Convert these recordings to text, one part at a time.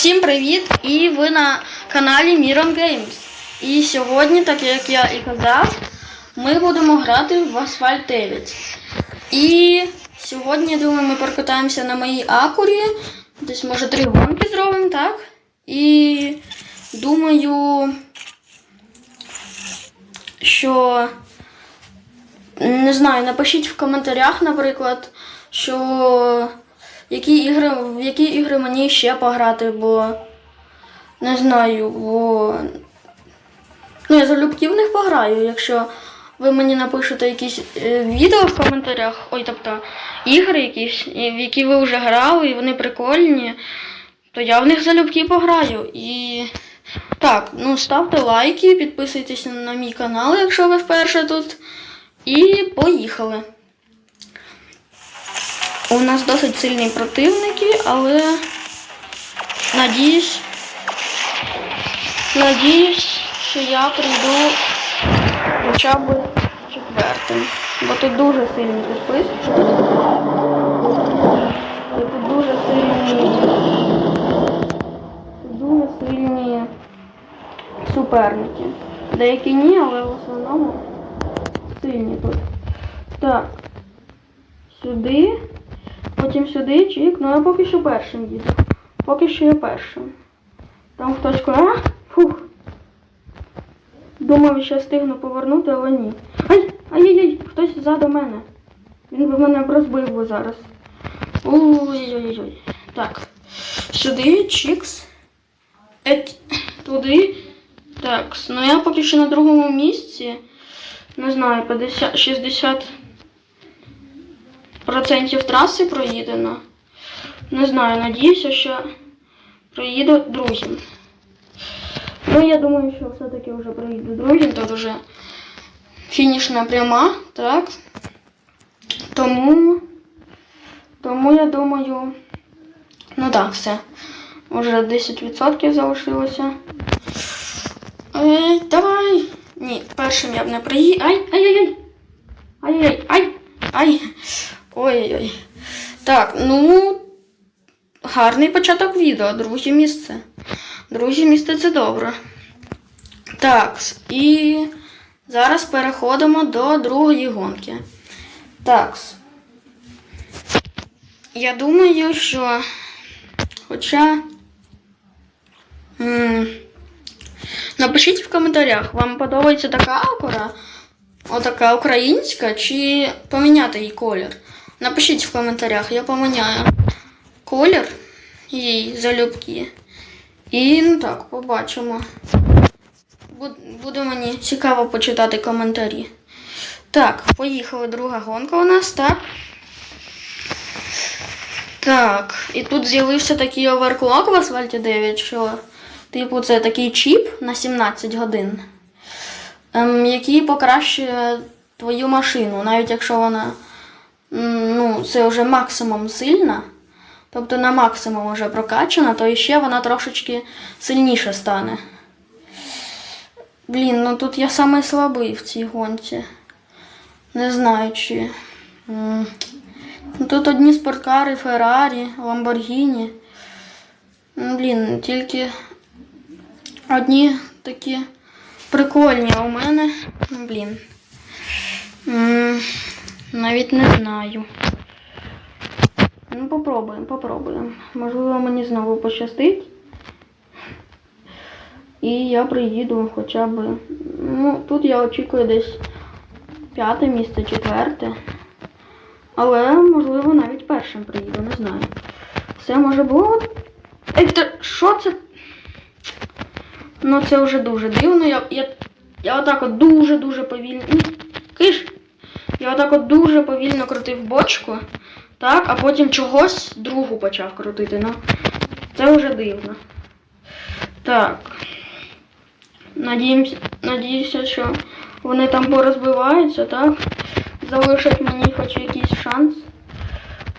Всім привіт! І ви на каналі Miron Games. І сьогодні, так як я і казав, ми будемо грати в Asphalt 9. І сьогодні, я думаю, ми прокатаємося на моїй акурі. Десь, може, три гонки зробимо, так? І думаю, що не знаю, напишіть в коментарях, наприклад, що які ігри, в які ігри мені ще пограти, бо не знаю, бо ну, я залюбки в них пограю, якщо ви мені напишете якісь е, відео в коментарях, ой, тобто ігри якісь, в які ви вже грали, і вони прикольні, то я в них залюбки пограю. І так, ну ставте лайки, підписуйтесь на мій канал, якщо ви вперше тут. І поїхали. У нас досить сильні противники, але надіюсь, надіюсь, що я прийду хоча б четвертим. Бо тут дуже сильні підписки. І тут дуже сильні. Дуже сильні суперники. Деякі ні, але в основному сильні тут. Так. Сюди. Потім сюди, чик. Ну я поки що першим їду. Поки що я першим. Там хтось каже, фух. Думав, що встигну повернути, але ні. Ай! Ай-яй-яй! Хтось ззаду мене. Він би мене розбив би зараз. Ой-ой-ой. Так. Сюди, чікс. Еть. Туди. Так, ну я поки що на другому місці. Не знаю, 50, 60 процентів траси проїдено. Не знаю, надіюся, що проїду другим. Ну, я думаю, що все-таки вже проїду другим, тут вже фінішна пряма, так? Тому, тому я думаю, ну так, все. Уже 10% залишилося. Ей, давай! Ні, першим я б не приїхав. Ай, ай-яй-яй! Ай-яй-яй! Ай! Ой-ой-ой. Так, ну. Гарний початок відео, друге місце. Друге місце це добре. Так, і зараз переходимо до другої гонки. Так. Я думаю, що. Хоча. Напишіть в коментарях, вам подобається така акура, отака українська, чи поміняти її колір. Напишіть в коментарях, я поміняю колір їй залюбки. І ну так, побачимо. Буде мені цікаво почитати коментарі. Так, поїхали друга гонка у нас, так? Так, і тут з'явився такий оверклок в Асфальті 9, що, типу, це такий чіп на 17 годин, ем, який покращує твою машину, навіть якщо вона ну, це вже максимум сильна, тобто на максимум вже прокачана, то іще вона трошечки сильніше стане. Блін, ну тут я самий слабий в цій гонці. Не знаю чи. Ну, тут одні спорткари, Феррарі, Ламборгіні. Ну, Блін, тільки одні такі прикольні, у мене. ну, Блін. Навіть не знаю. Ну, попробуємо, попробуємо. Можливо, мені знову пощастить. І я приїду хоча б. Ну, тут я очікую десь п'яте місце, четверте. Але, можливо, навіть першим приїду, не знаю. Все може бути. Ей, що це? Ну, це вже дуже дивно. Я, я, я отак от дуже-дуже повільно. Киш! Я отак от дуже повільно крутив бочку, так, а потім чогось другу почав крутити. Ну, це вже дивно. Так. Надіємося, надіюся, що вони там порозбиваються, так? Залишать мені хоч якийсь шанс.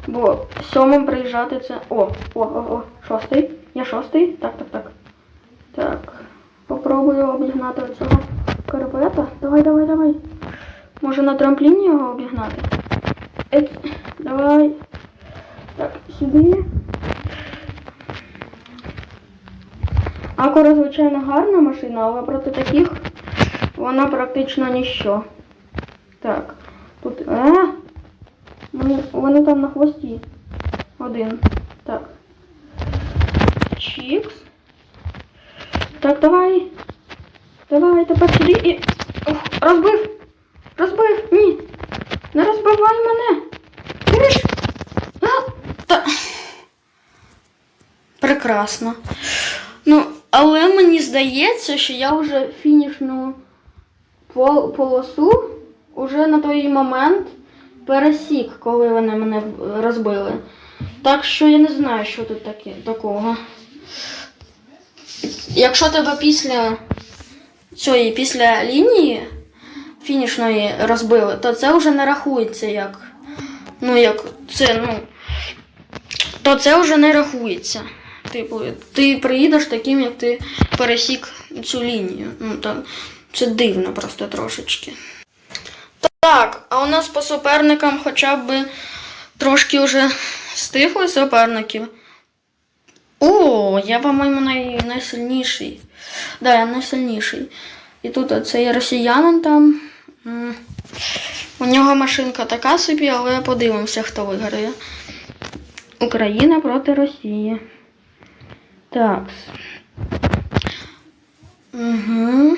Бо сьомим приїжджати це. О, о, о, о, шостий. Я шостий. Так, так, так. Так. Попробую обігнати оцього карпета. Давай, давай, давай. Може на трампліні його обігнати? Ет, давай. Так, сюди. Акура, звичайно, гарна машина, але проти таких вона практично ніщо. Так, тут. А! Вони, вони там на хвості. Один. Так. Чікс. Так, давай. Давай, тепер сюди і. Ух, розбив! Розбив! Ні! Не розбивай мене! А, та... Прекрасно. Ну, але мені здається, що я вже фінішну пол- полосу уже на той момент пересік, коли вони мене розбили. Так що я не знаю, що тут таке, такого. Якщо тебе після цієї після лінії фінішної розбили, то це вже не рахується як. Ну, як це, ну. То це вже не рахується. Типу, ти приїдеш таким, як ти пересік цю лінію. Ну, там, це дивно просто трошечки. Так, а у нас по суперникам хоча б трошки вже стихли суперників. О, я, по-моєму, най... найсильніший. Да, я найсильніший. І тут цей росіянин там. У нього машинка така собі, але подивимося, хто виграє. Україна проти Росії. Так. Угу.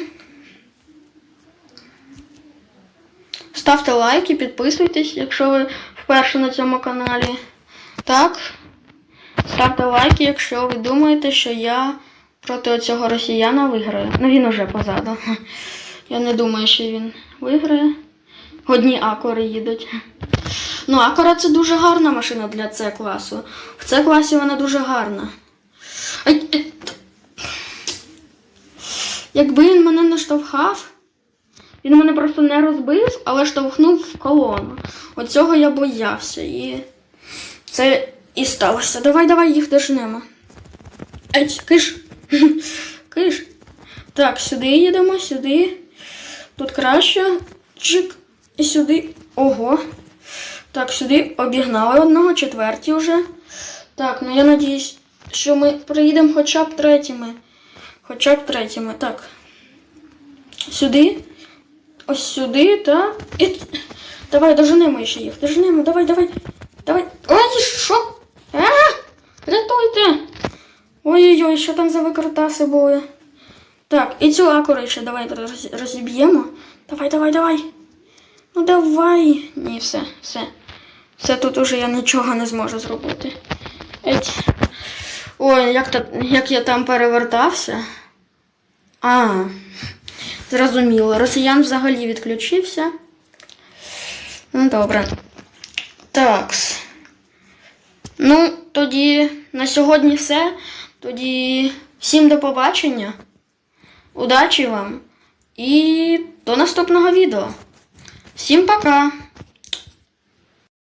Ставте лайки, підписуйтесь, якщо ви вперше на цьому каналі. Так. Ставте лайки, якщо ви думаєте, що я проти цього росіяна виграю. Ну він уже позаду. Я не думаю, що він виграє. Одні акори їдуть. Ну, акора це дуже гарна машина для С класу. В С класі вона дуже гарна. Е, Якби він мене не штовхав, він мене просто не розбив, але штовхнув в колону. Оцього я боявся. І це і сталося. Давай, давай їх дожнемо. Ей, киш. Киш. Так, сюди їдемо, сюди. Тут краще. Чик. І сюди. Ого. Так, сюди обігнали одного, четверті вже. Так, ну я надіюсь, що ми приїдемо хоча б третіми. Хоча б третіми. Так. Сюди. Ось сюди, так. І... Давай, доженемо ще їх. Доженемо, давай, давай. Давай. Ой, що? А! Рятуйте! Ой-ой-ой, що там за викрутаси були? Так, і цю акуру ще давай розіб'ємо. Давай, давай, давай. Ну давай. Ні, все, все. Все тут уже я нічого не зможу зробити. Еть. Ой, як, то, як я там перевертався. А, зрозуміло. Росіян взагалі відключився. Ну, добре. Так. Ну, тоді на сьогодні все. Тоді всім до побачення. Удачі вам і до наступного відео. Всім пока!